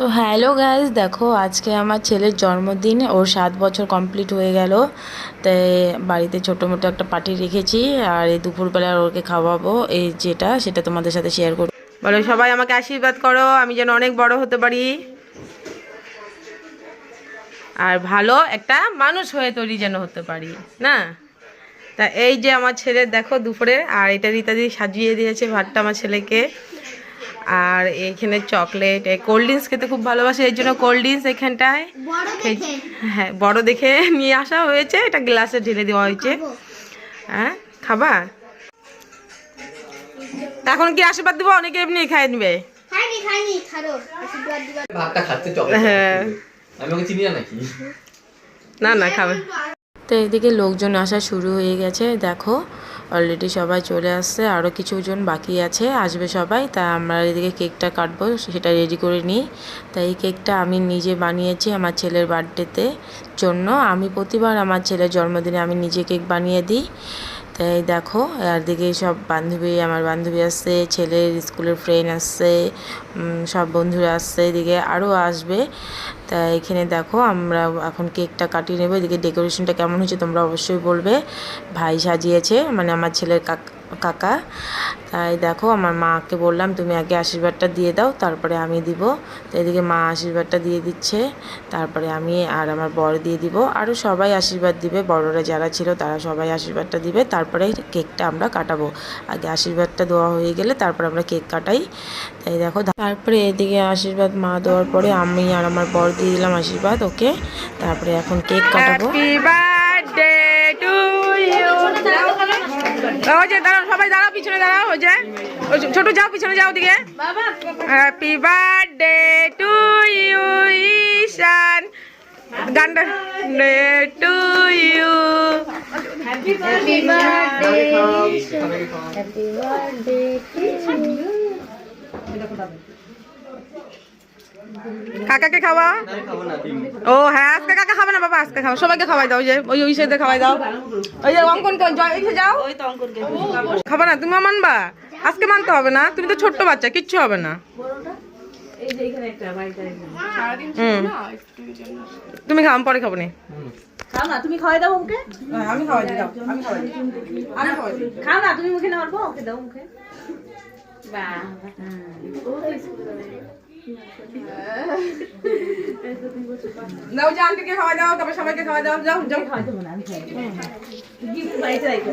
তো hello guys দেখো আজকে আমার ছেলের জন্মদিন, ওর সাত বছর কমপ্লিট হয়ে গেল। তাই বাড়িতে ছোটো মোটো একটা পার্টি রেখেছি, আর এই দুপুরবেলা ওকে খাওয়াবো। এই যেটা, সেটা তোমাদের সাথে শেয়ার করব। বলো, সবাই আমাকে আশীর্বাদ করো, আমি যেন অনেক বড় হতে পারি। আর ভালো একটা মানুষ হয়ে তৈরি যেন হতে পারি, না? তা এই যে আমার ছেলে, দেখো দুপুরে, আর এটা রীতাদি সাজিয়ে দিয়েছে ভাতটা আমার ছেলেকে। আর এখানে চকলেট কোল্ড ড্রিঙ্কস খেতে খুব ভালোবাসে এই জন্য কোল্ড ড্রিঙ্কস এখানটায় হ্যাঁ বড় দেখে নিয়ে আসা হয়েছে এটা গ্লাসে ঢেলে দেওয়া হয়েছে। হ্যাঁ খাবা এখন কি আশীর্বাদ দিব? অনেকে এমনি খাই নেবে। হ্যাঁ। আমি ওকে চিনি না না না খাবে। তো এদিকে লোকজন আসা শুরু হয়ে গেছে দেখো। অলরেডি সবাই চলে আসছে আরও কিছুজন বাকি আছে, আসবে সবাই, তা আমরা এদিকে কেকটা কাটবো, সেটা রেডি করে নিই। তাই এই কেকটা আমি নিজে বানিয়েছি আমার ছেলের বার্থডেতে জন্য। আমি প্রতিবার আমার ছেলের জন্মদিনে আমি নিজে কেক বানিয়ে দিই। তাই দেখো আর দিকে সব বান্ধবী, আমার বান্ধবী আসছে, ছেলের স্কুলের ফ্রেন্ড আসছে সব বন্ধুরা আসছে, এদিকে আরও আসবে। তা এখানে দেখো, আমরা এখন কেকটা কাটিয়ে নেব, এদিকে ডেকোরেশনটা কেমন হয়েছে তোমরা অবশ্যই বলবে। ভাই সাজিয়েছে মানে আমার ছেলের কাক- কাকা। তাই দেখো আমার মাকে বললাম, তুমি আগে আশীর্বাদটা দিয়ে দাও, তারপরে আমি দিব। তো এদিকে মা আশীর্বাদটা দিয়ে দিচ্ছে, তারপরে আমি আর আমার বর দিয়ে দিব। আরও সবাই আশীর্বাদ দিবে, বড়রা যারা ছিল তারা সবাই আশীর্বাদটা দিবে, তারপরে কেকটা আমরা কাটাবো। আগে আশীর্বাদটা দেওয়া হয়ে গেলে তারপর আমরা কেক কাটাই। তাই দেখো তারপরে এদিকে আশীর্বাদ মা দেওয়ার পরে আমি আর আমার বর দিয়ে দিলাম আশীর্বাদ, ওকে। তারপরে এখন কেক কাটাবো। ওই যে দাঁড়াও সবাই দাঁড়াও পিছনে দাঁড়াও ওই যে। ছোট যাও পিছনে যাও দিকে happy birthday to you Ishan. গানটা to you happy birthday happy birthday কাকাকে খাওয়া? ও হ্যাঁ আজকে কাকা খাবে না? বাবা আজকে খাওয়া সবাইকে খাওয়াই দাও যে ওই ওই সাইডে খাওয়াই দাও। ওই যে অঙ্কন যাও। খাবে না তুমি মানবা? আজকে মানতে হবে না তুমি তো ছোট্ট বাচ্চা কিচ্ছু হবে না। হুম। তুমি খাও পরে খাব নি। না তুমি খাওয়াই দাও ওকে। আমি খাওয়াই দিই দাও আমি খাওয়াই দিই। আমি খাওয়াই দিই। খাও না তুমি মুখে নেওয়ার পর ওকে দাও মুখে। দাও যে আন্টিকে খাওয়াই দাও তারপর সবাইকে খাওয়াই দাও যাও যাও। খাওয়াই দেবো না আমি খাওয়াই গিফট বাড়িতে রাখি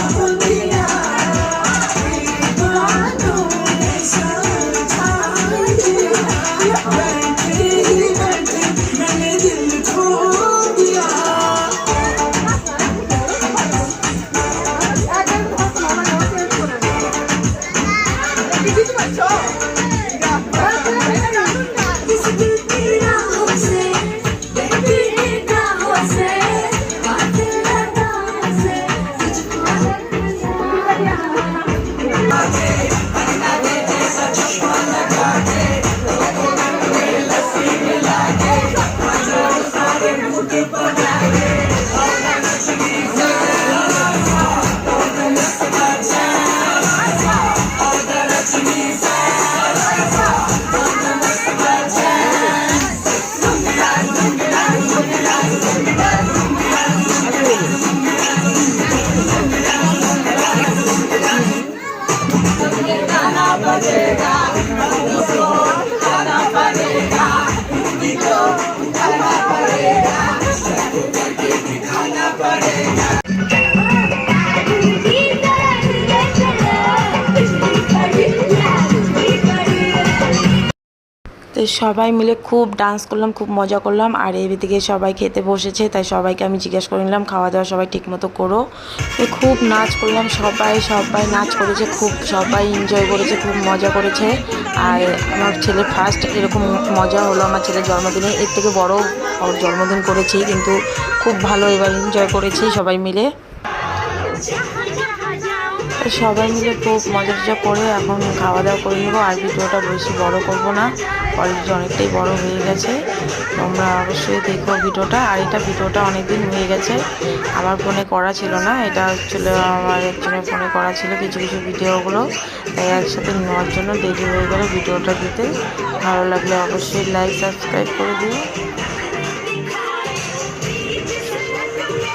খানা পড়ে না। সবাই মিলে খুব ডান্স করলাম, খুব মজা করলাম, আর এদিকে সবাই খেতে বসেছে, তাই সবাইকে আমি জিজ্ঞেস করে নিলাম খাওয়া দাওয়া সবাই ঠিকমতো করো? খুব নাচ করলাম, সবাই সবাই নাচ করেছে, খুব সবাই এনজয় করেছে, খুব মজা করেছে। আর আমার ছেলে ফার্স্ট এরকম মজা হলো, আমার ছেলের জন্মদিনে, এর থেকে বড় ওর জন্মদিন করেছি, কিন্তু খুব ভালো এবার এনজয় করেছি সবাই মিলে। সবাই মিলে খুব মজা টজা করে এখন খাওয়া দাওয়া করে নেব। আর ভিডিওটা বেশি বড় করব না। অলরেডি অনেকটাই বড় হয়ে গেছে। তোমরা অবশ্যই দেখো ভিডিওটা। আর এটা ভিডিওটা অনেক দিন হয়ে গেছে। আমার ফোনে করা ছিল না। এটা ছিল আমার একজনের ফোনে করা ছিল কিছু কিছু ভিডিওগুলো। তাই একসাথে নেওয়ার জন্য দেরি হয়ে গেল ভিডিওটা দিতে। ভালো লাগলে অবশ্যই লাইক সাবস্ক্রাইব করে দিও।